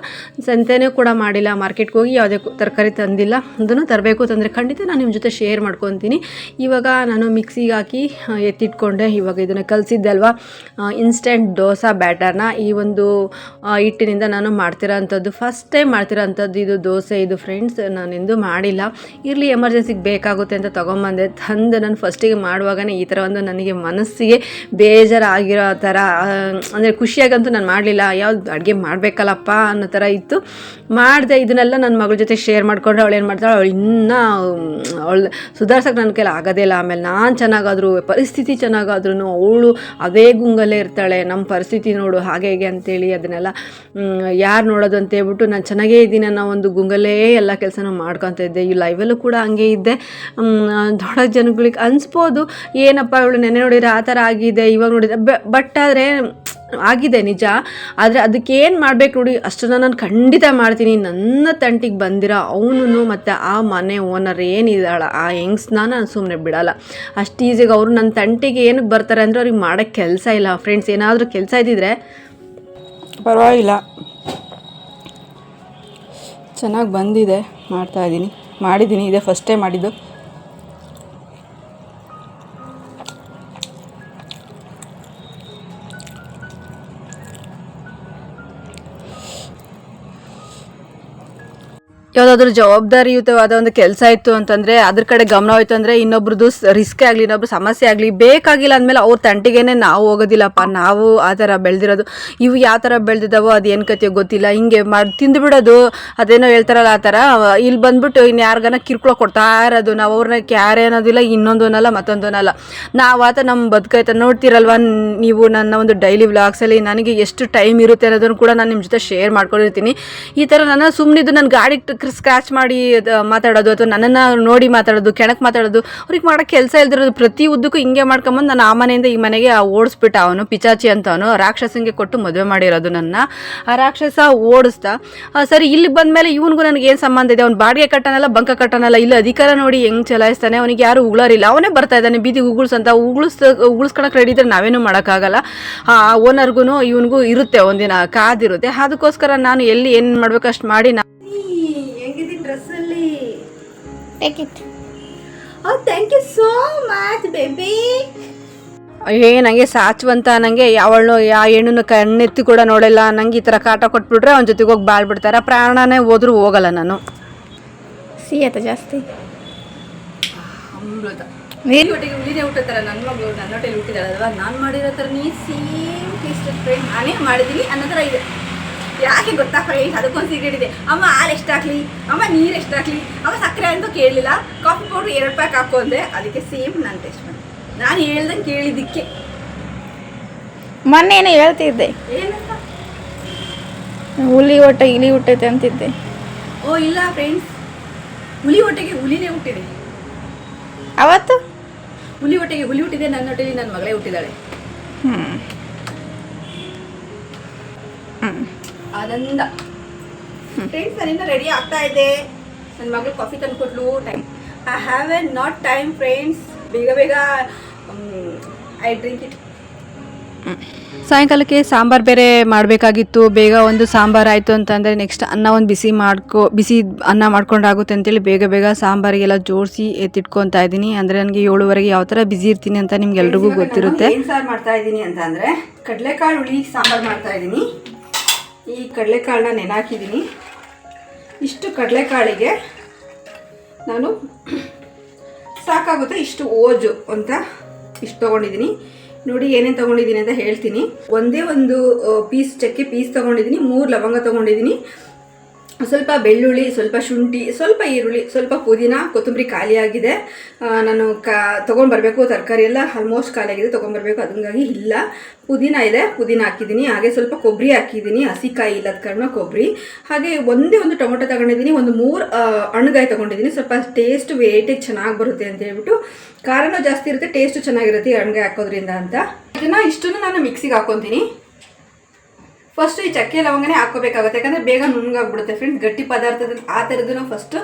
Speaker 1: ಸಂತೆನೇ ಕೂಡ ಮಾಡಿಲ್ಲ ಮಾರ್ಕೆಟ್ಗೆ ಹೋಗಿ ಯಾವುದೇ ತರಕಾರಿ ತಂದಿಲ್ಲ. ಅದನ್ನು ತರಬೇಕು ತಂದರೆ ಖಂಡಿತ ನಾನು ನಿಮ್ಮ ಜೊತೆ ಶೇರ್ ಮಾಡ್ಕೊತೀನಿ. ಇವಾಗ ನಾನು ಮಿಕ್ಸಿಗೆ ಹಾಕಿ, ಎತ್ತಿಟ್ಕೊಂಡೆ, ಇವಾಗ ಇದನ್ನು ಕಲಿಸಿದ್ದಲ್ವ? ಇನ್ಸ್ಟೆಂಟ್ ದೋಸೆ ಬ್ಯಾಟರ್ನ ಈ ಒಂದು ಹಿಟ್ಟಿನಿಂದ ನಾನು ಮಾಡ್ತಿರೋ ಅಂಥದ್ದು ಫಸ್ಟ್ ಟೈಮ್ ಮಾಡ್ತಿರೋ ಅಂಥದ್ದು ಇದು ದೋಸೆ, ಇದು ಫ್ರೆಂಡ್ಸ್ ನಾನೆಂದೂ ಮಾಡಿಲ್ಲ. ಇರಲಿ ಎಮರ್ಜೆನ್ಸಿಗೆ ಬೇಕಾಗುತ್ತೆ ಅಂತ ತೊಗೊಂಬಂದೆ. ತಂದು ನಾನು ಫಸ್ಟಿಗೆ ಮಾಡುವಾಗನೇ ಈ ಥರ ಒಂದು ನನಗೆ ಮನಸ್ಸಿಗೆ ಬೇಜಾರಾಗಿರೋ ಥರ ಅಂದರೆ ಖುಷಿಯಾಗಂತೂ ನಾನು ಮಾಡಲಿಲ್ಲ. ಯಾವ್ದು ಅಡುಗೆ ಮಾಡಬೇಕಲ್ಲಪ್ಪ ಅನ್ನೋ ಥರ ಇತ್ತು. ಮಾಡಿದೆ, ಇದನ್ನೆಲ್ಲ ನನ್ನ ಮಗಳ ಜೊತೆ ಶೇರ್ ಮಾಡಿಕೊಂಡ್ರೆ ಅವಳು ಏನು ಮಾಡ್ತಾಳೆ? ಅವಳು ಇನ್ನೂ, ಅವಳು ಸುಧಾರ್ಸೋಕೆ ನನ್ನ ಕೈಲಿ ಆಗೋದೇ ಇಲ್ಲ. ಆಮೇಲೆ ನಾನು ಚೆನ್ನಾಗಾದರೂ, ಪರಿಸ್ಥಿತಿ ಚೆನ್ನಾಗಾದ್ರೂ ಅವಳು ಅದೇ ಗುಂಗಲ್ಲೇ ಇರ್ತಾಳೆ, ನಮ್ಮ ಪರಿಸ್ಥಿತಿ ನೋಡು, ಹಾಗೆ ಹೇಗೆ ಅಂತೇಳಿ ಅದನ್ನೆಲ್ಲ ಯಾರು ನೋಡೋದು ಅಂತ ಹೇಳ್ಬಿಟ್ಟು ನಾನು ಚೆನ್ನಾಗೇ ಇದ್ದೀನಿ ಅನ್ನೋ ಒಂದು ಗುಂಗಲ್ಲೇ ಎಲ್ಲ ಕೆಲಸನೂ ಮಾಡ್ಕೊತ ಇದ್ದೆ. ಈ ಲೈವಲ್ಲೂ ಕೂಡ ಹಂಗೆ ಇದ್ದೆ. ದೊಡ್ಡ ಜನಗಳಿಗೆ ಅನಿಸ್ಬೋದು, ಏನಪ್ಪ ಇವಳು ನೆನೆ ನೋಡಿದ್ರೆ ಆ ಥರ ಆಗಿದೆ, ಇವಾಗ ನೋಡಿದ್ರೆ ಬಟ್ ಆದರೆ ಆಗಿದೆ ನಿಜ. ಆದರೆ ಅದಕ್ಕೆ ಏನು ಮಾಡಬೇಕು ನೋಡಿ, ಅಷ್ಟನ್ನು ನಾನು ಖಂಡಿತ ಮಾಡ್ತೀನಿ. ನನ್ನ ತಂಟಿಗೆ ಬಂದಿರೋ ಅವನು ಮತ್ತು ಆ ಮನೆ ಓನರ್ ಏನಿದ್ದಾಳ ಆ ಹೆಂಗ್ಸ್ನ ನಾನು ಸುಮ್ಮನೆ ಬಿಡಲ್ಲ. ಅಷ್ಟು ಈಸಿಗೆ ಅವರು ನನ್ನ ತಂಟಿಗೆ ಏನಕ್ಕೆ ಬರ್ತಾರೆ ಅಂದರೆ ಅವ್ರಿಗೆ ಮಾಡೋಕ್ಕೆ ಕೆಲಸ ಇಲ್ಲ. ಫ್ರೆಂಡ್ಸ್ ಏನಾದರೂ ಕೆಲಸ ಇದ್ದಿದ್ರೆ ಪರವಾಗಿಲ್ಲ. ಚೆನ್ನಾಗಿ ಬಂದಿದೆ ಮಾಡ್ತಾಯಿದ್ದೀನಿ ಮಾಡಿದ್ದೀನಿ ಇದೇ ಫಸ್ಟ್ ಮಾಡಿದ್ದು. ಯಾವುದಾದ್ರೂ ಜವಾಬ್ದಾರಿಯುತವಾದ ಒಂದು ಕೆಲಸ ಇತ್ತು ಅಂತಂದರೆ ಅದ್ರ ಕಡೆ ಗಮನ ಹೋಯ್ತು ಅಂದರೆ ಇನ್ನೊಬ್ರದ್ದು ರಿಸ್ಕ್ ಆಗಲಿ, ಇನ್ನೊಬ್ರು ಸಮಸ್ಯೆ ಆಗಲಿ ಬೇಕಾಗಿಲ್ಲ ಅಂದ್ಮೇಲೆ ಅವ್ರ ತಂಟಿಗೆನೆ ನಾವು ಹೋಗೋದಿಲ್ಲಪ್ಪ. ನಾವು ಆ ಥರ ಬೆಳೆದಿರೋದು. ಇವು ಯಾವ ಥರ ಬೆಳೆದಿದ್ದಾವೋ ಅದು ಏನು ಕತೆಯೋ ಗೊತ್ತಿಲ್ಲ. ಹಿಂಗೆ ಮಾಡಿ ತಿಂದುಬಿಡೋದು, ಅದೇನೋ ಹೇಳ್ತಾರಲ್ಲ ಆ ಥರ ಇಲ್ಲಿ ಬಂದ್ಬಿಟ್ಟು ಇನ್ನು ಯಾರಿಗಾನ ಕಿರ್ಕೊಳ ಕೊಡ್ತಾ ಇರೋದು, ನಾವು ಅವ್ರನ್ನ ಕ್ಯಾರೆ ಅನ್ನೋದಿಲ್ಲ ಇನ್ನೊಂದು ಅನ್ನಲ್ಲ ಮತ್ತೊಂದು ನಾವು ಆತ ನಮ್ಮ ಬದುಕೈತ ನೋಡ್ತಿರಲ್ವ ನೀವು ನನ್ನ ಒಂದು ಡೈಲಿ ವ್ಲಾಗ್ಸಲ್ಲಿ ನನಗೆ ಎಷ್ಟು ಟೈಮ್ ಇರುತ್ತೆ ಅನ್ನೋದನ್ನು ಕೂಡ ನಾನು ನಿಮ್ಮ ಜೊತೆ ಶೇರ್ ಮಾಡ್ಕೊಂಡಿರ್ತೀನಿ. ಈ ಥರ ನಾನು ಸುಮ್ಮನಿದ್ದು ನನ್ನ ಗಾಡಿ ಸ್ಕ್ರ್ಯಾಚ್ ಮಾಡಿ ಮಾತಾಡೋದು ಅಥವಾ ನನ್ನನ್ನು ನೋಡಿ ಮಾತಾಡೋದು ಕೆಣಕ್ಕೆ ಮಾತಾಡೋದು, ಅವ್ರಿಗೆ ಮಾಡೋ ಕೆಲಸ ಇಲ್ದಿರೋದು ಪ್ರತಿ ಉದ್ದಕ್ಕೂ ಹಿಂಗೆ ಮಾಡ್ಕೊಂಬಂದು ನಾನು ಆ ಮನೆಯಿಂದ ಈ ಮನೆಗೆ ಓಡಿಸ್ಬಿಟ್ಟ ಅವನು, ಪಿಚಾಚಿ ಅಂತ ಅವನು, ರಾಕ್ಷಸಂಗೆ ಕೊಟ್ಟು ಮದುವೆ ಮಾಡಿರೋದು ನನ್ನ. ಆ ರಾಕ್ಷಸ ಓಡಿಸ್ತಾ ಸರಿ, ಇಲ್ಲಿ ಬಂದಮೇಲೆ ಇವನಿಗೂ ನನಗೆ ಏನು ಸಂಬಂಧ ಇದೆ? ಅವ್ನು ಬಾಡಿಗೆ ಕಟ್ಟನಲ್ಲ, ಬಂಕ ಕಟ್ಟನಲ್ಲ, ಇಲ್ಲ, ಅಧಿಕಾರ ನೋಡಿ ಹೆಂಗೆ ಚಲಾಯಿಸ್ತಾನೆ, ಅವನಿಗೆ ಯಾರು ಉಗುಳರಿಲ್ಲ. ಅವನೇ ಬರ್ತಾ ಇದ್ದಾನೆ, ಬೀದಿ ಉಗುಳ್ಸ್ ಅಂತ ಉಗುಳಿಸ್ ಉಗುಳಿಸ್ಕೊಳಕ್ಕೆ ರೆಡಿ ಇದ್ರೆ ನಾವೇನು ಮಾಡೋಕ್ಕಾಗಲ್ಲ. ಆ ಓನರ್ಗೂ ಇವನಿಗೂ ಇರುತ್ತೆ ಒಂದಿನ, ಕಾದಿರುತ್ತೆ. ಅದಕ್ಕೋಸ್ಕರ ನಾನು ಎಲ್ಲಿ ಏನು ಮಾಡ್ಬೇಕು ಅಷ್ಟು ಮಾಡಿ ನಾ ಹೆಂಗಿದ್ದೀನಿ ಡ್ರೆಸ್ಸಲ್ಲಿ?
Speaker 2: Take it
Speaker 1: Oh, thank you so much, baby. ಏನಂಗೆ ಸಾಚುವಂತ ನನಗೆ ಯಾವಳು ಯಾ ಹೆಣ್ಣನ್ನು ಕಣ್ಣೆತ್ತಿ ಕೂಡ ನೋಡಿಲ್ಲ. ನಂಗೆ ಈ ಥರ ಕಾಟ ಕೊಟ್ಬಿಟ್ರೆ ಅವ್ನ ಜೊತೆಗೆ ಹೋಗಿ ಬಾಳ್ಬಿಡ್ತಾರೆ. ಪ್ರಾಣನೇ ಹೋದ್ರೂ ಹೋಗಲ್ಲ ನಾನು.
Speaker 2: ಸಿಹಿ ಆಯ್ತಾ ಜಾಸ್ತಿ.
Speaker 1: ಅಮೃತ.
Speaker 2: ನೀರು
Speaker 1: ಒಟ್ಟಿಗೆ ಉಳಿದೇ ಹುಟ್ಟುತ್ತಾರೆ ನನ್ನ ಮಗಳು ನನ್ನ ಹೊಟ್ಟೆಲಿ ಹುಟ್ಟಿದಾಳಲ್ವಾ? ನಾನು ಮಾಡಿರೋ ಥರ ನೀ ಸೇಮ್ ಟೇಸ್ಟ್ ಫ್ರೆಂಡ್ ನಾನೇ ಮಾಡಿದ್ದೀನಿ ಅನ್ನೋ ಥರ ಇದೆ. ಯಾಕೆ ಗೊತ್ತಾ ಫ್ರೆಂಡ್ಸ್ ಅದಕ್ಕೊಂದು ಸೀಕ್ರೆಟ್ ಇದೆ. ಅಮ್ಮ ಹಾಲು ಎಷ್ಟು ಹಾಕ್ಲಿ ಅಮ್ಮ ನೀರು ಎಷ್ಟು ಹಾಕ್ಲಿ ಅಮ್ಮ ಸಕ್ಕರೆ ಅಂತೂ ಕೇಳಲಿಲ್ಲ. ಕಾಫಿ ಪೌಡ್ರ್ ಎರಡು ಪ್ಯಾಕ್ ಹಾಕು ಅಂದೆ. ಅದಕ್ಕೆ ಸೇಮ್ ನನ್ನ ಟೇಸ್ಟ್ ಮಾಡಿ ನಾನು ಹೇಳ್ದಂಗೆ ಕೇಳಿದ್ದಕ್ಕೆ
Speaker 2: ಮೊನ್ನೆ ಏನೋ ಹೇಳ್ತಿದ್ದೆ. ಹುಲಿ ಹೊಟ್ಟೆ ಇಲಿ ಹುಟ್ಟೈತೆ ಅಂತಿದ್ದೆ.
Speaker 1: ಓ ಇಲ್ಲ ಫ್ರೆಂಡ್ಸ್ ಹುಲಿ ಹೊಟ್ಟೆಗೆ ಹುಲಿನೇ ಹುಟ್ಟಿದೆ.
Speaker 2: ಅವತ್ತು?
Speaker 1: ಹುಲಿ ಹೊಟ್ಟೆಗೆ ಹುಲಿ ಹುಟ್ಟಿದೆ. ನನ್ನ ಹೊಟ್ಟೆಲಿ ನನ್ನ ಮಗಳೇ ಹುಟ್ಟಿದ್ದಾಳೆ
Speaker 2: ಹ್ಞೂ ಹ್ಞೂ
Speaker 1: ಆನಂದ. ಫ್ರೆಂಡ್ಸ್ ನಾನಿನ್ನ ರೆಡಿ ಆಗ್ತಾ ಇದ್ದೆ. ನನ್ನ ಮಗಳು coffee ತಂದ್ಕೊಟ್ಲು. Time I have a not time friends ಬೇಗ ಬೇಗ ಐ ಡ್ರಿಂಕ್ ಇಟ್ ಸಾಯಂಕಾಲಕ್ಕೆ ಸಾಂಬಾರು ಬೇರೆ ಮಾಡಬೇಕಾಗಿತ್ತು. ಬೇಗ ಒಂದು ಸಾಂಬಾರು ಆಯಿತು ಅಂತಂದರೆ ನೆಕ್ಸ್ಟ್ ಅನ್ನ ಒಂದು ಬಿಸಿ ಮಾಡ್ಕೊ ಬಿಸಿ ಅನ್ನ ಮಾಡ್ಕೊಂಡಾಗುತ್ತೆ ಅಂತೇಳಿ ಬೇಗ ಬೇಗ ಸಾಂಬಾರಿಗೆಲ್ಲ ಜೋಡಿಸಿ ಎತ್ತಿಟ್ಕೊತಾ ಇದ್ದೀನಿ. ಅಂದರೆ ನನಗೆ ಏಳುವರೆಗೆ ಯಾವ ಥರ ಬಿಸಿ ಇರ್ತೀನಿ ಅಂತ ನಿಮ್ಗೆಲ್ರಿಗೂ ಗೊತ್ತಿರುತ್ತೆ. ಸಾರು ಮಾಡ್ತಾ ಇದ್ದೀನಿ ಅಂತ ಅಂದರೆ ಕಡಲೆಕಾಳು ಹುಳಿ ಸಾಂಬಾರು ಮಾಡ್ತಾ ಇದ್ದೀನಿ. ಈ ಕಡಲೆಕಾಳನ್ನ ನೆನಾಕಿದ್ದೀನಿ. ಇಷ್ಟು ಕಡಲೆಕಾಳಿಗೆ ನಾನು ಸಾಕಾಗುತ್ತೆ ಇಷ್ಟು ಓಜು ಅಂತ ಇಷ್ಟು ತೊಗೊಂಡಿದ್ದೀನಿ. ನೋಡಿ ಏನೇನು ತೊಗೊಂಡಿದ್ದೀನಿ ಅಂತ ಹೇಳ್ತೀನಿ. ಒಂದೇ ಒಂದು ಪೀಸ್ ಚಕ್ಕೆ ಪೀಸ್ ತೊಗೊಂಡಿದ್ದೀನಿ. ಮೂರು ಲವಂಗ ತೊಗೊಂಡಿದ್ದೀನಿ. ಸ್ವಲ್ಪ ಬೆಳ್ಳುಳ್ಳಿ, ಸ್ವಲ್ಪ ಶುಂಠಿ, ಸ್ವಲ್ಪ ಈರುಳ್ಳಿ, ಸ್ವಲ್ಪ ಪುದೀನ, ಕೊತ್ತಂಬರಿ ಖಾಲಿಯಾಗಿದೆ. ನಾನು ಕಾ, ತೊಗೊಂಡು ಬರಬೇಕು, ತರಕಾರಿ ಎಲ್ಲ ಆಲ್ಮೋಸ್ಟ್ ಖಾಲಿಯಾಗಿದೆ ತೊಗೊಂಡ್ಬರಬೇಕು ಅದಂಗಾಗಿ ಇಲ್ಲ. ಪುದೀನ ಇದೆ, ಪುದೀನ ಹಾಕಿದ್ದೀನಿ. ಹಾಗೆ ಸ್ವಲ್ಪ ಕೊಬ್ಬರಿ ಹಾಕಿದ್ದೀನಿ, ಹಸಿಕಾಯಿ ಇಲ್ಲದ ಕಾರಣ ಕೊಬ್ಬರಿ. ಹಾಗೆ ಒಂದೇ ಒಂದು ಟೊಮೊಟೊ ತಗೊಂಡಿದ್ದೀನಿ, ಒಂದು ಮೂರು ಹಣ್ಣುಗಾಯಿ ತೊಗೊಂಡಿದ್ದೀನಿ. ಸ್ವಲ್ಪ ಟೇಸ್ಟ್ ವೇಟೇಜ್ ಚೆನ್ನಾಗಿ ಬರುತ್ತೆ ಅಂತ ಹೇಳ್ಬಿಟ್ಟು. ಖಾರನೂ ಜಾಸ್ತಿ ಇರುತ್ತೆ ಟೇಸ್ಟು ಚೆನ್ನಾಗಿರುತ್ತೆ ಈ ಹಣ್ಣುಗಾಯಿ ಹಾಕೋದ್ರಿಂದ ಅಂತ. ಇದನ್ನು ಇಷ್ಟನ್ನು ನಾನು ಮಿಕ್ಸಿಗೆ ಹಾಕೊತೀನಿ. ಫಸ್ಟ್ ಈ ಚಕ್ಕೆ ಲವಂಗನೇ ಹಾಕೋಬೇಕಾಗುತ್ತೆ ಯಾಕಂದರೆ ಬೇಗ ನುಣ್ಣಗಾಗ್ಬಿಡುತ್ತೆ ಫ್ರೆಂಡ್ಸ್ ಗಟ್ಟಿ ಪದಾರ್ಥದ ಆ ಥರದ್ದು ಫಸ್ಟ್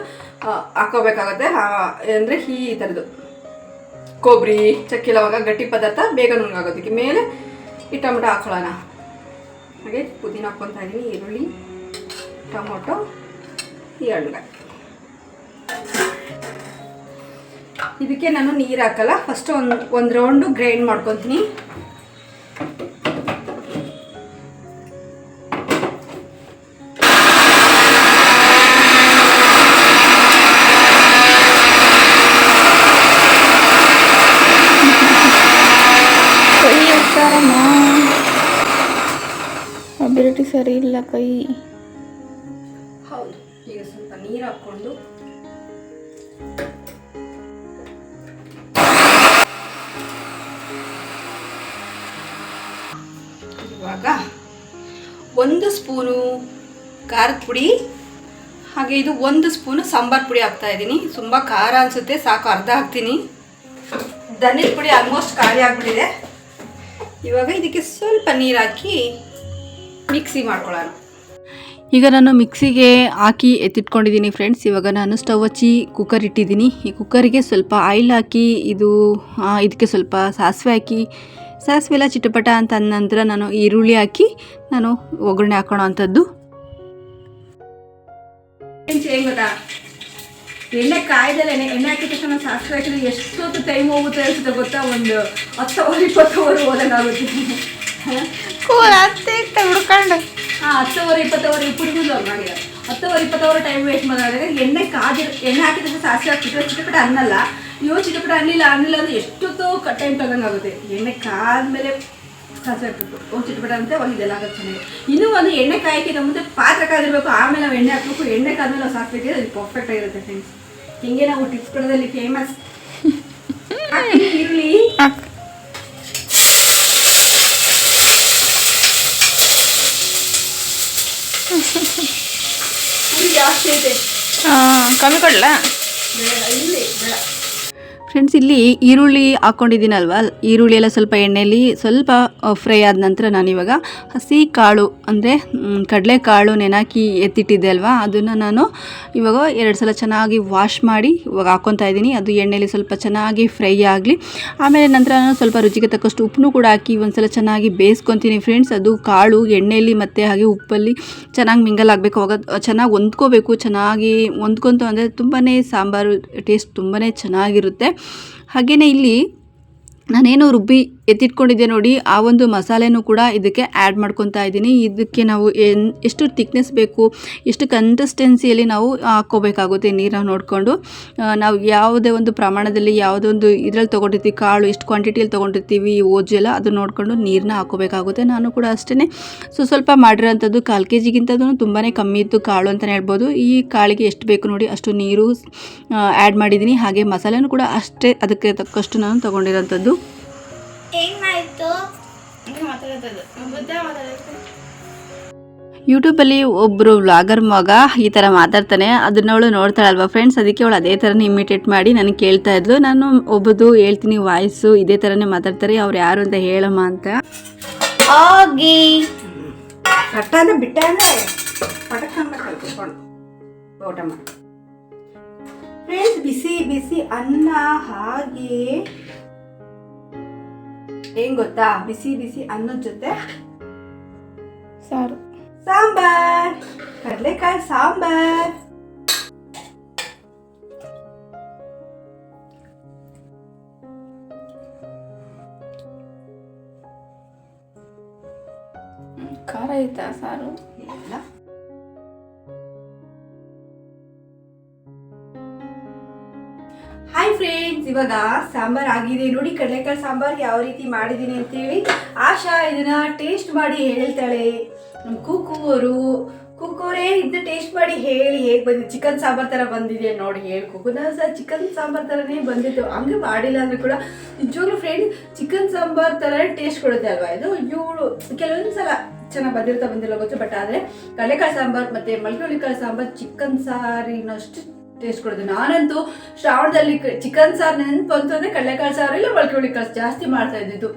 Speaker 1: ಹಾಕೋಬೇಕಾಗುತ್ತೆ ಅಂದರೆ ಈ ಥರದ್ದು ಕೊಬ್ಬರಿ ಚಕ್ಕೆ ಲವಂಗ, ಗಟ್ಟಿ ಪದಾರ್ಥ ಬೇಗ ನುಣ್ಣಗಾಗೋದಕ್ಕೆ ಮೇಲೆ ಈ ಟೊಮೊಟೊ ಹಾಕೊಳ್ಳೋಣ. ಹಾಗೆ ಪುದೀನ ಹಾಕ್ಕೊತಾ ಇದ್ದೀನಿ ಈರುಳ್ಳಿ, ಟೊಮೊಟೊ, ಈ ಹಣ್ಣುಗಾಯಿ ಇದಕ್ಕೆ ನಾನು ನೀರು ಹಾಕಲ್ಲ. ಫಸ್ಟ್ ಒಂದು ಒಂದು ರೌಂಡು ಗ್ರೈಂಡ್ ಮಾಡ್ಕೊತೀನಿ.
Speaker 2: ಸರಿ ಇಲ್ಲ ಕೈ.
Speaker 1: ಹೌದು, ಈಗ ಸ್ವಲ್ಪ ನೀರು ಹಾಕ್ಕೊಂಡು. ಇವಾಗ ಒಂದು ಸ್ಪೂನು ಖಾರದ ಪುಡಿ, ಹಾಗೆ ಇದು ಒಂದು ಸ್ಪೂನು ಸಾಂಬಾರ್ ಪುಡಿ ಹಾಕ್ತಾ ಇದ್ದೀನಿ. ತುಂಬ ಖಾರ ಅನಿಸುತ್ತೆ, ಸಾಕು, ಅರ್ಧ ಹಾಕ್ತೀನಿ. ಧನಿದ ಪುಡಿ ಆಲ್ಮೋಸ್ಟ್ ಖಾಲಿ ಆಗಿಬಿಟ್ಟಿದೆ. ಇವಾಗ ಇದಕ್ಕೆ ಸ್ವಲ್ಪ ನೀರು ಹಾಕಿ ಮಿಕ್ಸಿ ಮಾಡ್ಕೊಳ್ಳೋಣ. ಈಗ ನಾನು ಮಿಕ್ಸಿಗೆ ಹಾಕಿ ಎತ್ತಿಟ್ಕೊಂಡಿದ್ದೀನಿ ಫ್ರೆಂಡ್ಸ್. ಇವಾಗ ನಾನು ಸ್ಟವ್ ಹಚ್ಚಿ ಕುಕ್ಕರ್ ಇಟ್ಟಿದ್ದೀನಿ. ಈ ಕುಕ್ಕರಿಗೆ ಸ್ವಲ್ಪ ಆಯಿಲ್ ಹಾಕಿ ಇದು ಇದಕ್ಕೆ ಸ್ವಲ್ಪ ಸಾಸಿವೆ ಹಾಕಿ ಸಾಸಿವೆ ಎಲ್ಲ ಚಿಟಪಟ ಅಂತ ಅಂದ ನಂತರ ನಾನು ಈರುಳ್ಳಿ ಹಾಕಿ ನಾನು ಒಗ್ಗರಣೆ ಹಾಕೋಣ ಅಂಥದ್ದು ಏನು ಗೊತ್ತಾ? ಎಣ್ಣೆ ಕಾಯ್ದಲ್ಲ ಎಣ್ಣೆ ಎಣ್ಣೆ ಹಾಕಿದ ತಕ್ಷಣ ಸಾಸಿವೆ ಹಾಕಿದ್ರೆ ಎಷ್ಟೊತ್ತು ಟೈಮ್ ಹೋಗುತ್ತೆ ಅನ್ಸುತ್ತೆ ಗೊತ್ತಾ? ಒಂದು ಹತ್ತು ಅವರ್ ಇಪ್ಪತ್ತು ಅವರ್ ಹೋದಂಗಾಗುತ್ತೆ.
Speaker 2: ಕೂಲ್ ಅತ್ತೆ ಹುಡ್ಕೊಂಡು.
Speaker 1: ಹಾಂ ಹತ್ತುವರೆ ಇಪ್ಪತ್ತವರೆ ಪುಡಿಗುದು ಮಾಡಿದ. ಹತ್ತುವರೆ ಇಪ್ಪತ್ತವರೆ ಟೈಮ್ ವೇಸ್ಟ್ ಮಾಡಿದ್ರೆ ಎಣ್ಣೆ ಕಾದಿರ ಎಣ್ಣೆ ಹಾಕಿದ್ರೆ ಸಾಸಿವೆ ಹಾಕ್ಬಿಟ್ರೆ ಚಿಟಪಟ ಅನ್ನಲ್ಲ. ಅಯ್ಯೋ ಚಿಟಪಟ ಅನ್ನಿಲ್ಲ ಅನ್ನಿಲ್ಲ ಅಂದ್ರೆ ಎಷ್ಟೊತ್ತು ಟೈಮ್ ತಗೊಂಡಾಗುತ್ತೆ ಎಣ್ಣೆ ಕಾದ್ಮೇಲೆ ಸಾಸಿವೆ ಹಾಕ್ಬೇಕು ಓ ಚಿಟಪಟ ಅಂತ ಒಂದು ಇದೆಲ್ಲ ಆಗುತ್ತೆ ಚೆನ್ನಾಗಿ. ಇನ್ನೂ ಒಂದು ಎಣ್ಣೆ ಕಾಯಕ್ಕಿಂತ ಮುಂದೆ ಪಾತ್ರೆ ಕಾದಿರಬೇಕು ಆಮೇಲೆ ನಾವು ಎಣ್ಣೆ ಹಾಕ್ಬೇಕು. ಎಣ್ಣೆ ಕಾದ್ಮೇಲೆ ನಾವು ಹಾಕಿದ್ರೆ ಅದು ಪರ್ಫೆಕ್ಟ್ ಆಗಿರುತ್ತೆ ಫ್ರೆಂಡ್ಸ್ ಹಿಂಗೆ ನಾವು ಟಿಪ್ಸ್ ಕೊಡೋದಲ್ಲಿ ಫೇಮಸ್ ಈರುಳ್ಳಿ ಪುಡಿ ಜಾಸ್ತಿ ಐತೆ
Speaker 2: ಹಾಂ ಕಮ್ಮಿ ಕೊಡಲಾ
Speaker 1: ಫ್ರೆಂಡ್ಸ್ ಇಲ್ಲಿ ಈರುಳ್ಳಿ ಹಾಕ್ಕೊಂಡಿದ್ದೀನಲ್ವ ಈರುಳ್ಳಿ ಎಲ್ಲ ಸ್ವಲ್ಪ ಎಣ್ಣೆಯಲ್ಲಿ ಸ್ವಲ್ಪ ಫ್ರೈ ಆದ ನಂತರ ನಾನಿವಾಗ ಹಸಿ ಕಾಳು, ಅಂದರೆ ಕಡಲೆಕಾಳು ನೆನಾಕಿ ಎತ್ತಿಟ್ಟಿದ್ದೆ ಅಲ್ವಾ? ಅದನ್ನು ನಾನು ಇವಾಗ ಎರಡು ಸಲ ಚೆನ್ನಾಗಿ ವಾಶ್ ಮಾಡಿ ಇವಾಗ ಹಾಕ್ಕೊತಾ ಇದ್ದೀನಿ. ಅದು ಎಣ್ಣೆಯಲ್ಲಿ ಸ್ವಲ್ಪ ಚೆನ್ನಾಗಿ ಫ್ರೈ ಆಗಲಿ. ಆಮೇಲೆ ನಂತರ ನಾನು ಸ್ವಲ್ಪ ರುಚಿಗೆ ತಕ್ಕಷ್ಟು ಉಪ್ಪನ್ನು ಕೂಡ ಹಾಕಿ ಒಂದ್ಸಲ ಚೆನ್ನಾಗಿ ಬೇಯಿಸ್ಕೊತೀನಿ ಫ್ರೆಂಡ್ಸ್ ಅದು ಕಾಳು ಎಣ್ಣೆಯಲ್ಲಿ ಮತ್ತು ಹಾಗೆ ಉಪ್ಪಲ್ಲಿ ಚೆನ್ನಾಗಿ ಮಿಂಗಲ್ ಆಗಬೇಕು. ಅವಾಗ ಚೆನ್ನಾಗಿ ಹೊಂದ್ಕೋಬೇಕು. ಚೆನ್ನಾಗಿ ಹೊಂದ್ಕೊಂತು ಅಂದರೆ ತುಂಬಾ ಸಾಂಬಾರು ಟೇಸ್ಟ್ ತುಂಬಾ ಚೆನ್ನಾಗಿರುತ್ತೆ. ಹಾಗೆಯೇ ಇಲ್ಲಿ ನಾನೇನು ರುಬ್ಬಿ ಎತ್ತಿಟ್ಕೊಂಡಿದ್ದೆ ನೋಡಿ, ಆ ಒಂದು ಮಸಾಲೆನೂ ಕೂಡ ಇದಕ್ಕೆ ಆ್ಯಡ್ ಮಾಡ್ಕೊತಾ ಇದ್ದೀನಿ. ಇದಕ್ಕೆ ನಾವು ಎನ್ ಎಷ್ಟು ತಿಕ್ನೆಸ್ ಬೇಕು, ಎಷ್ಟು ಕನ್ಸಿಸ್ಟೆನ್ಸಿಯಲ್ಲಿ ನಾವು ಹಾಕ್ಕೋಬೇಕಾಗುತ್ತೆ ನೀರನ್ನು ನೋಡಿಕೊಂಡು. ನಾವು ಯಾವುದೇ ಒಂದು ಪ್ರಮಾಣದಲ್ಲಿ ಯಾವುದೇ ಒಂದು ಇದರಲ್ಲಿ ತೊಗೊಂಡಿರ್ತೀವಿ, ಕಾಳು ಎಷ್ಟು ಕ್ವಾಂಟಿಟಿಯಲ್ಲಿ ತೊಗೊಂಡಿರ್ತೀವಿ ಓಜೆಲ್ಲ, ಅದು ನೋಡಿಕೊಂಡು ನೀರನ್ನ ಹಾಕ್ಕೋಬೇಕಾಗುತ್ತೆ. ನಾನು ಕೂಡ ಅಷ್ಟೇ ಸೊ, ಸ್ವಲ್ಪ ಮಾಡಿರೋಂಥದ್ದು ಕಾಲು ಕೆ ಜಿಗಿಂತದೂ ತುಂಬಾ ಕಮ್ಮಿ ಇತ್ತು ಕಾಳು ಅಂತಲೇ ಹೇಳ್ಬೋದು. ಈ ಕಾಳಿಗೆ ಎಷ್ಟು ಬೇಕು ನೋಡಿ, ಅಷ್ಟು ನೀರು ಆ್ಯಡ್ ಮಾಡಿದ್ದೀನಿ. ಹಾಗೆ ಮಸಾಲೆನೂ ಕೂಡ ಅಷ್ಟೇ, ಅದಕ್ಕೆ ತಕ್ಕಷ್ಟು ನಾನು ತೊಗೊಂಡಿರೋಂಥದ್ದು.
Speaker 2: ಏನಾಯ್ತು?
Speaker 1: ಯೂಟ್ಯೂಬಲ್ಲಿ ಒಬ್ಬರು ವ್ಲಾಗರ್ ಮಗ ಈ ಥರ ಮಾತಾಡ್ತಾನೆ. ಅದನ್ನ ಅವಳು ನೋಡ್ತಾಳಲ್ವಾ ಫ್ರೆಂಡ್ಸ್ ಅದಕ್ಕೆ ಅವಳು ಅದೇ ಥರನೇ ಇಮಿಟೇಟ್ ಮಾಡಿ ನನಗೆ ಕೇಳ್ತಾ ಇದ್ಲು. ನಾನು ಒಬ್ಬದು ಹೇಳ್ತೀನಿ ವಾಯ್ಸು ಇದೇ ಥರನೇ ಮಾತಾಡ್ತಾರೆ. ಅವ್ರು ಯಾರು ಅಂತ ಹೇಳಮ್ಮ ಅಂತ.
Speaker 2: ಹೋಗಿ.
Speaker 1: ಫ್ರೆಂಡ್ಸ್ ಬಿಸಿ ಬಿಸಿ ಅನ್ನ ಹಾಗೆ ಏನ್ ಗೊತ್ತಾ? ಬಿಸಿ ಬಿಸಿ ಅನ್ನದ ಜೊತೆ
Speaker 2: ಸಾರು.
Speaker 1: ಸಾಂಬಾರ್. ಕಡಲೆಕಾಯಿ ಸಾಂಬಾರ್.
Speaker 2: ಖಾರ ಐತಾ ಸಾರು?
Speaker 1: ಇವಾಗ ಸಾಂಬಾರ್ ಆಗಿದೆ. ನೋಡಿ ಕಡಲೆಕಾಳು ಸಾಂಬಾರ್ ಯಾವ ರೀತಿ ಮಾಡಿದ್ದೀನಿ ಅಂತೇಳಿ ಆಶಾ ಇದನ್ನ ಟೇಸ್ಟ್ ಮಾಡಿ ಹೇಳ್ತಾಳೆ. ನಮ್ಮ ಅವರು ಕುಕ್ಕೋರೇ ಇದನ್ನ ಟೇಸ್ಟ್ ಮಾಡಿ ಹೇಳಿ ಹೇಗೆ ಬಂದಿದೆ. ಚಿಕನ್ ಸಾಂಬಾರ್ ಥರ ಬಂದಿದೆ ನೋಡಿ ಹೇಳಿ ಕುಕ್ಕು. ನಾನು ಸಹ ಚಿಕನ್ ಸಾಂಬಾರ್ ತರನೇ ಬಂದಿತ್ತು ಹಂಗೆ ಮಾಡಿಲ್ಲ ಅಂದ್ರೆ ಕೂಡ ನಿಜವಾಗ್ಲೂ ಫ್ರೆಂಡ್ ಚಿಕನ್ ಸಾಂಬಾರ್ ತರ ಟೇಸ್ಟ್ ಕೊಡುತ್ತೆ ಅಲ್ವಾ? ಇದು ಇವಳು ಕೆಲವೊಂದು ಸಲ ಚೆನ್ನಾಗಿ ಬಂದಿರ್ತಾ ಬಂದಿಲ್ಲ ಗೊತ್ತು ಬಟ್ ಆದರೆ ಕಡಲೆಕಾಳು ಸಾಂಬಾರ್ ಮತ್ತು ಮಲ್ಕೆ ಸಾಂಬಾರ್ ಚಿಕನ್ ಸಾರಿನಷ್ಟು ಟೇಸ್ಟ್ ಕೊಡೋದು ನಾನಂತೂ ಶ್ರಾವಣದಲ್ಲಿ ಚಿಕನ್ ಸಾರು ನೆನಪು ಅಂತಂದ್ರೆ ಕಡಲೆಕಾಳು ಸಾರು ಇಲ್ಲ ಮೊಳಕೆ ಹುಳಿಕಾಳು ಜಾಸ್ತಿ ಮಾಡ್ತಾ ಇದ್ದಿದ್ದು.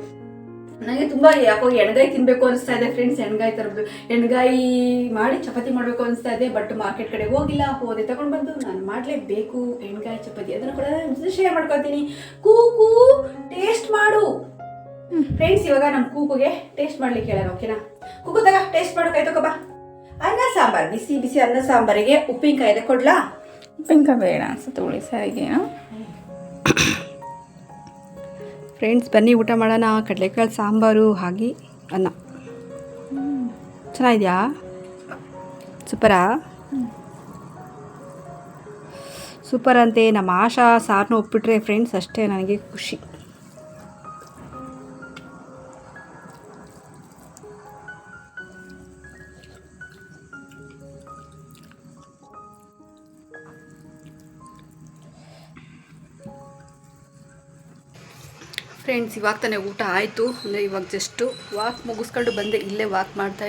Speaker 1: ನನಗೆ ತುಂಬಾ ಯಾಕೋ ಎಣ್ಗಾಯಿ ತಿನ್ಬೇಕು ಅನಿಸ್ತಾ ಇದೆ ಫ್ರೆಂಡ್ಸ್ ಎಣ್ಗಾಯಿ ತರಬೇಕು ಎಣ್ಗಾಯಿ ಮಾಡಿ ಚಪಾತಿ ಮಾಡಬೇಕು ಅನಿಸ್ತಾ ಇದೆ ಬಟ್ ಮಾರ್ಕೆಟ್ ಕಡೆ ಹೋಗಿಲ್ಲ, ಹೋದೆ, ತಗೊಂಡು ಬಂದು ನಾನು ಮಾಡಲೇಬೇಕು ಎಣ್ಗಾಯಿ, ಚಪಾತಿ. ಅದನ್ನು ಕೂಡ ಶೇರ್ ಮಾಡ್ಕೊತೀನಿ. ಕೂಕು ಟೇಸ್ಟ್ ಮಾಡು. ಫ್ರೆಂಡ್ಸ್ ಇವಾಗ ನಮ್ಮ ಕೂಕುಗೆ ಟೇಸ್ಟ್ ಮಾಡ್ಲಿಕ್ಕೆ ಹೇಳೋಣ ಓಕೆನಾ ಕೂಕು ತಗ ಟೇಸ್ಟ್ ಮಾಡು, ಕೈ ತಗೋಬಾ ಅನ್ನ ಸಾಂಬಾರ್, ಬಿಸಿ ಬಿಸಿ ಅನ್ನ ಸಾಂಬಾರಿಗೆ ಉಪ್ಪಿನಕಾಯಿ ಕೊಡ್ಲಾ?
Speaker 2: ಉಪ್ಪಿನಕಾಯಿ ಬೇಡ ಅನ್ಸುತ್ತೆ ಉಳಿ ಸಾರಿಗೆ
Speaker 1: ಫ್ರೆಂಡ್ಸ್ ಬನ್ನಿ ಊಟ ಮಾಡೋಣ ಕಡಲೆಕಾಳು ಸಾಂಬಾರು ಹಾಗೆ ಅನ್ನ ಚೆನ್ನಾಗಿದೆಯಾ ಸೂಪರಾ ಸೂಪರ್ ಅಂತೆ ನಮ್ಮ ಆಶಾ ಸಾರನ್ನ ಒಪ್ಪಿಟ್ರೆ ಫ್ರೆಂಡ್ಸ್ ಅಷ್ಟೇ ನನಗೆ ಖುಷಿ ಫ್ರೆಂಡ್ಸ್ ಇವಾಗ ತಾನೇ ಊಟ ಆಯಿತು. ಅಂದರೆ ಇವಾಗ ಜಸ್ಟು ವಾಕ್ ಮುಗಿಸ್ಕೊಂಡು ಬಂದೆ ಇಲ್ಲೇ ವಾಕ್ ಮಾಡ್ತಾ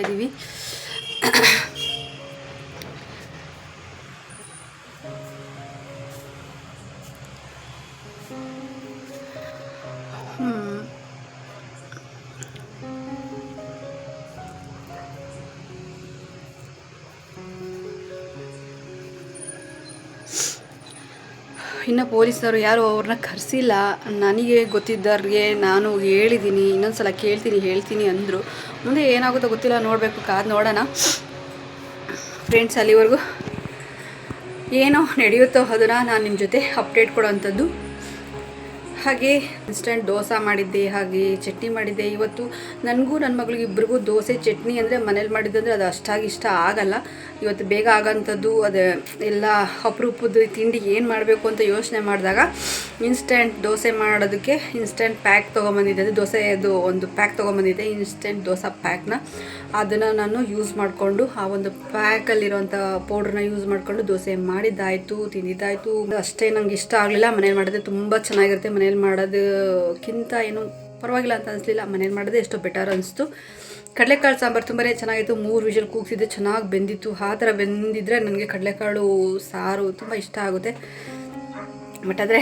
Speaker 1: ಇನ್ನು ಪೊಲೀಸರು ಯಾರು ಅವ್ರನ್ನ ಕರೆಸಿಲ್ಲ. ನನಗೆ ಗೊತ್ತಿದ್ದವ್ರಿಗೆ ನಾನು ಹೇಳಿದ್ದೀನಿ ಇನ್ನೊಂದು ಸಲ ಕೇಳ್ತೀನಿ, ಹೇಳ್ತೀನಿ ಅಂದರು. ಮುಂದೆ ಏನಾಗುತ್ತೋ ಗೊತ್ತಿಲ್ಲ, ನೋಡಬೇಕು, ಕಾದು ನೋಡೋಣ. ಫ್ರೆಂಡ್ಸ್ ಅಲ್ಲಿವರೆಗೂ ಏನೋ ನಡೆಯುತ್ತೋ ಅದನ್ನು ನಾನು ನಿಮ್ಮ ಜೊತೆ ಅಪ್ಡೇಟ್ ಕೊಡೋವಂಥದ್ದು ಹಾಗೆ ಇನ್ಸ್ಟೆಂಟ್ ದೋಸೆ ಮಾಡಿದ್ದೆ, ಹಾಗೆ ಚಟ್ನಿ ಮಾಡಿದ್ದೆ. ಇವತ್ತು ನನಗೂ ನನ್ನ ಮಗಳಿಗೆ ಇಬ್ಬರಿಗೂ ದೋಸೆ, ಚಟ್ನಿ ಅಂದರೆ ಮನೇಲಿ ಮಾಡಿದ್ದಂದರೆ ಅದು ಅಷ್ಟಾಗಿ ಇಷ್ಟ ಆಗಲ್ಲ. ಇವತ್ತು ಬೇಗ ಆಗೋಂಥದ್ದು ಅದು ಎಲ್ಲ ಅಪರೂಪದ ತಿಂಡಿ ಏನು ಮಾಡಬೇಕು ಅಂತ ಯೋಚನೆ ಮಾಡಿದಾಗ ಇನ್ಸ್ಟೆಂಟ್ ದೋಸೆ ಮಾಡೋದಕ್ಕೆ ಇನ್ಸ್ಟೆಂಟ್ ಪ್ಯಾಕ್ ತೊಗೊಂಬಂದಿದ್ದೆ. ಅದು ದೋಸೆ ಅದು ಒಂದು ಪ್ಯಾಕ್ ತೊಗೊಂಬಂದಿದ್ದೆ ಇನ್ಸ್ಟೆಂಟ್ ದೋಸೆ ಪ್ಯಾಕ್ನ ಅದನ್ನು ನಾನು ಯೂಸ್ ಮಾಡಿಕೊಂಡು, ಆ ಒಂದು ಪ್ಯಾಕಲ್ಲಿರೋಂಥ ಪೌಡ್ರನ್ನ ಯೂಸ್ ಮಾಡಿಕೊಂಡು ದೋಸೆ ಮಾಡಿದ್ದಾಯಿತು, ತಿಂದಿದ್ದಾಯಿತು. ಅಷ್ಟೇ ನಂಗೆ ಇಷ್ಟ ಆಗಲಿಲ್ಲ. ಮನೇಲಿ ಮಾಡಿದ್ರೆ ತುಂಬ ಚೆನ್ನಾಗಿರುತ್ತೆ, ಮನೇಲಿ ಮಾಡೋದಕ್ಕಿಂತ ಏನು ಪರವಾಗಿಲ್ಲ ಅಂತ ಅನಿಸ್ಲಿಲ್ಲ. ಮನೇಲಿ ಮಾಡೋದೇ ಎಷ್ಟೋ ಬೆಟರ್ ಅನಿಸ್ತು. ಕಡಲೆಕಾಳು ಸಾಂಬಾರು ತುಂಬಾ ಚೆನ್ನಾಗಿತ್ತು. ಮೂರು ವಿಷಲ್ ಕೂಗಿಸಿದ್ದೆ ಚೆನ್ನಾಗಿ ಬೆಂದಿತ್ತು. ಆ ಥರ ಬೆಂದಿದ್ದರೆ ನನಗೆ ಕಡಲೆಕಾಳು ಸಾರು ತುಂಬ ಇಷ್ಟ ಆಗುತ್ತೆ. ಬಟ್ ಆದರೆ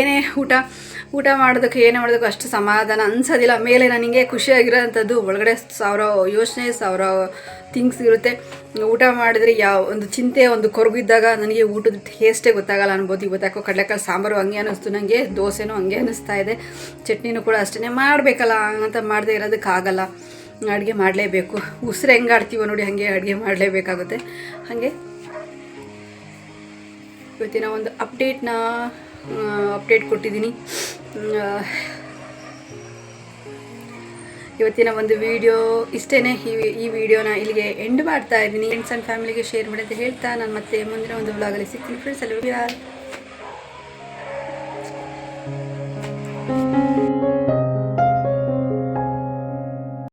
Speaker 1: ಏನೇ ಊಟ ಊಟ ಮಾಡೋದಕ್ಕೆ, ಏನೇ ಮಾಡೋದಕ್ಕೂ ಅಷ್ಟು ಸಮಾಧಾನ ಅನ್ಸೋದಿಲ್ಲ. ಮೇಲೆ ನನಗೆ ಖುಷಿಯಾಗಿರೋಂಥದ್ದು ಒಳಗಡೆ ಸಾವಿರ ಯೋಚನೆ, ಸಾವಿರ ಥಿಂಗ್ಸ್ ಇರುತ್ತೆ. ಊಟ ಮಾಡಿದ್ರೆ ಯಾವ, ಒಂದು ಚಿಂತೆ, ಒಂದು ಕೊರಗಿದ್ದಾಗ ನನಗೆ ಊಟದ ಟೇಸ್ಟೇ ಗೊತ್ತಾಗಲ್ಲ ಅನ್ಬೋದು. ಗೊತ್ತಾಕೋ ಕಡಲೆಕಾಯಿ ಸಾಂಬಾರು ಹಂಗೆ ಅನ್ನಿಸ್ತು ನನಗೆ ದೋಸೆನೂ ಹಂಗೆ ಅನ್ನಿಸ್ತಾ ಇದೆ. ಚಟ್ನಿನೂ ಕೂಡ ಅಷ್ಟೇ ಮಾಡಬೇಕಲ್ಲ, ಅಂತ ಮಾಡದೇ ಇರೋದಕ್ಕಾಗಲ್ಲ ಅಡುಗೆ ಮಾಡಲೇಬೇಕು. ಉಸಿರು ಹೆಂಗೆ ಆಡ್ತೀವೋ ನೋಡಿ, ಹಾಗೆ ಅಡುಗೆ ಮಾಡಲೇಬೇಕಾಗುತ್ತೆ. ಹಾಗೆ ಇವತ್ತಿನ ಒಂದು ಅಪ್ಡೇಟ್ನ ಅಪ್ಡೇಟ್ ಕೊಟ್ಟಿದ್ದೀನಿ. ಇವತ್ತಿನ ಒಂದು ವಿಡಿಯೋ ಇಷ್ಟೇ ಈ ಈ ವಿಡಿಯೋನ ಇಲ್ಲಿಗೆ ಎಂಡ್ ಮಾಡ್ತಾ ಇದ್ದೀನಿ. ಫ್ರೆಂಡ್ಸ್ ಆ್ಯಂಡ್ ಫ್ಯಾಮಿಲಿಗೆ ಶೇರ್ ಮಾಡಿ ಅಂತ ಹೇಳ್ತಾ ನಾನು ಮತ್ತೆ ಮುಂದಿನ ಒಂದು ವ್ಲಾಗಲ್ಲಿ ಸಿಗ್ತೀನಿ. ಫ್ರೆಂಡ್ಸ್ ಅಲ್ಲಿ ಯಾರು